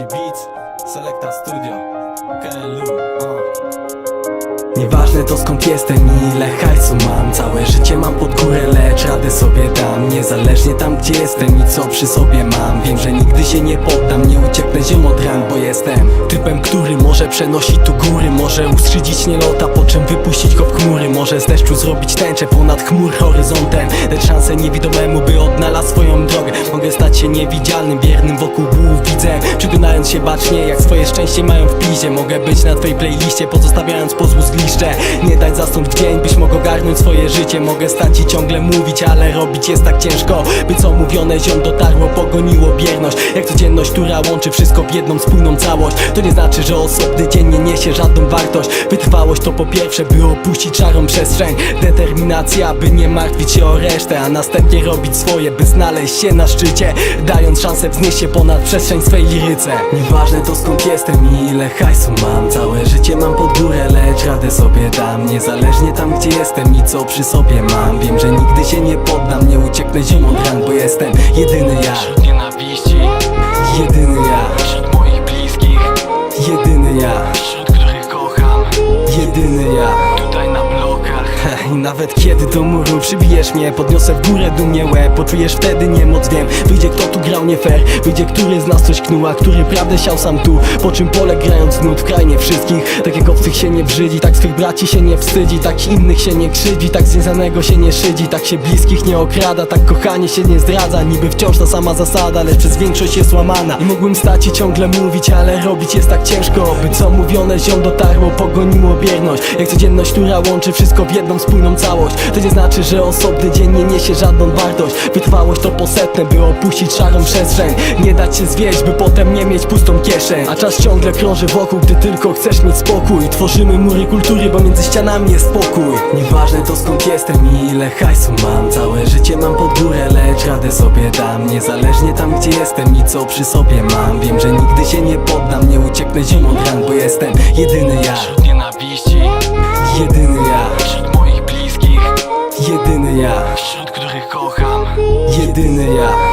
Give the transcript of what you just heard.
Selecta Studio KLU. Nieważne to skąd jestem i ile hajsu mam Całe życie mam pod górę, lecz radę sobie dam Niezależnie tam gdzie jestem i co przy sobie mam Wiem, że nigdy się nie poddam, nie ucieknę ziom od ran Bo jestem typem, który może przenosić tu góry Może ustrzydzić nielota, po czym wypuścić go w chmury. Może z deszczu zrobić tęczę ponad chmur horyzontem. Lecz szansę niewidomemu, by odnalazł swoją drogę Mogę stać się niewidzialnym, biernym wokół głów widzę Przyglądając się bacznie, jak swoje szczęście mają w pizie. Mogę być na twojej playliście, pozostawiając pozwu zgliszcze. Nie dać zasnąć w dzień, byś mógł ogarnąć swoje życie. Mogę stać i ciągle mówić, ale robić jest tak ciężko By co mówione ziom dotarło, pogoniło bierność. Jak codzienność, która łączy wszystko w jedną spójną całość. To nie znaczy, że osobny dzień nie niesie żadną wartość. Wytrwałość to po pierwsze, by opuścić szarą przestrzeń. Determinacja, by nie martwić się o resztę A następnie robić swoje, by znaleźć się na szczycie. Dając szansę wznieść się ponad przestrzeń swej liryce. Nieważne to skąd jestem i ile hajsu mam. Całe życie mam pod górę, lecz radę sobie dam. Niezależnie tam gdzie jestem i co przy sobie mam. Wiem, że nigdy się nie poddam, nie ucieknę ziom od ran Bo jestem jedyny ja nawet kiedy do muru przybijesz mnie Podniosę w górę dumnie łeb Poczujesz wtedy niemoc, wiem. Wyjdzie kto tu grał nie fair. Wyjdzie który z nas coś knuł A który prawdę siał sam tu. Po czym pole grając nut w krainie wszystkich Tak jak obcych się nie brzydzi Tak swych braci się nie wstydzi Tak innych się nie krzywdzi Tak związanego się nie szydzi Tak się bliskich nie okrada Tak kochanie się nie zdradza. Niby wciąż ta sama zasada Lecz przez większość jest łamana. I mógłbym stać i ciągle mówić Ale robić jest tak ciężko By co mówione ziom dotarło Pogoniło bierność. Jak codzienność, która łączy wszystko w jedną spójną całość. To nie znaczy, że osobny dzień nie niesie żadną wartość. Wytrwałość to posetne, by opuścić szarą przestrzeń. Nie dać się zwieść, by potem nie mieć pustą kieszeń. A czas ciągle krąży wokół, gdy tylko chcesz mieć spokój. Tworzymy mury kultury, bo między ścianami jest spokój. Nieważne to skąd jestem i ile hajsu mam. Całe życie mam pod górę, lecz radę sobie dam. Niezależnie tam gdzie jestem i co przy sobie mam. Wiem, że nigdy się nie poddam, nie ucieknę ziom od ran Bo jestem jedyny ja, Wśród nienawiści. Jedyny Jedyny ja, wśród których kocham. Jedyny ja.